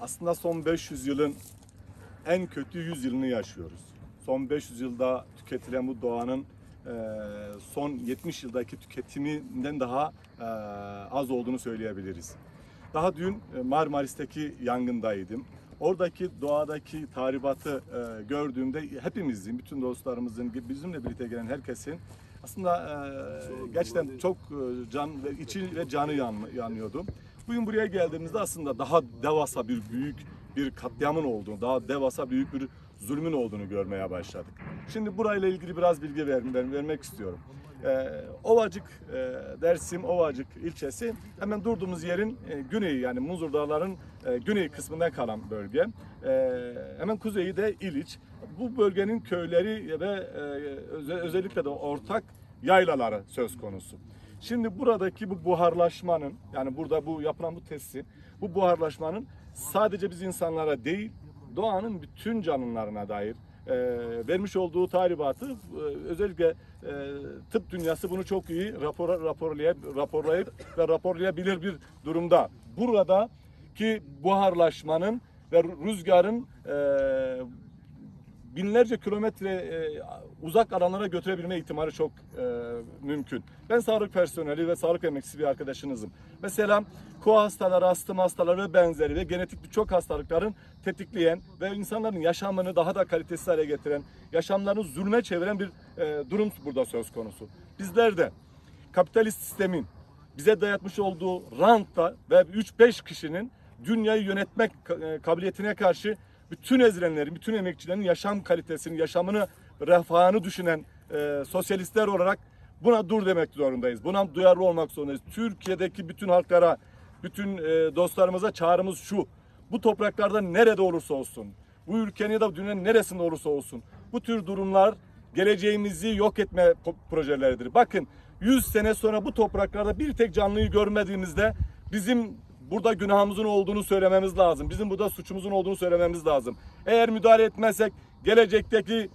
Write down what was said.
aslında son 500 yılın en kötü 100 yılını yaşıyoruz. Son 500 yılda tüketilen bu doğanın son 70 yıldaki tüketiminden daha az olduğunu söyleyebiliriz. Daha dün Marmaris'teki yangındaydım. Oradaki doğadaki tahribatı e, gördüğümde hepimizin, bütün dostlarımızın, bizimle birlikte gelen herkesin aslında e, gerçekten çok e, can ve içi ve canı yan, yanıyordu. Bugün buraya geldiğimizde aslında daha devasa bir büyük bir katliamın olduğunu, daha devasa büyük bir zulmün olduğunu görmeye başladık. Şimdi burayla ilgili biraz bilgi ver, ver- vermek istiyorum. Ee, Ovacık, e, Dersim Ovacık ilçesi hemen durduğumuz yerin e, güneyi yani Muzur Dağları'nın e, güney kısmından kalan bölge. E, hemen kuzeyi de İliç. Bu bölgenin köyleri ve e, öze- özellikle de ortak yaylaları söz konusu. Şimdi buradaki bu buharlaşmanın yani burada bu yapılan bu testi bu buharlaşmanın sadece biz insanlara değil doğanın bütün canlılarına dair e, vermiş olduğu tahribatı e, özellikle e, tıp dünyası bunu çok iyi rapor, raporlayıp, raporlayıp ve raporlayabilir bir durumda. Burada ki buharlaşmanın ve rüzgarın e, binlerce kilometre e, uzak alanlara götürebilme ihtimali çok e, mümkün. Ben sağlık personeli ve sağlık emekçisi bir arkadaşınızım. Mesela koa hastaları, astım hastaları benzeri ve genetik birçok hastalıkların tetikleyen ve insanların yaşamını daha da kalitesiz hale getiren, yaşamlarını zulme çeviren bir e, durum burada söz konusu. Bizler de kapitalist sistemin bize dayatmış olduğu rantla ve 3-5 kişinin dünyayı yönetmek e, kabiliyetine karşı bütün ezilenlerin, bütün emekçilerin yaşam kalitesini, yaşamını, refahını düşünen e, sosyalistler olarak buna dur demek zorundayız. Buna duyarlı olmak zorundayız. Türkiye'deki bütün halklara, bütün e, dostlarımıza çağrımız şu. Bu topraklarda nerede olursa olsun, bu ülkenin ya da dünyanın neresinde olursa olsun bu tür durumlar geleceğimizi yok etme projeleridir. Bakın 100 sene sonra bu topraklarda bir tek canlıyı görmediğimizde bizim burada günahımızın olduğunu söylememiz lazım. Bizim burada suçumuzun olduğunu söylememiz lazım. Eğer müdahale etmezsek gelecekteki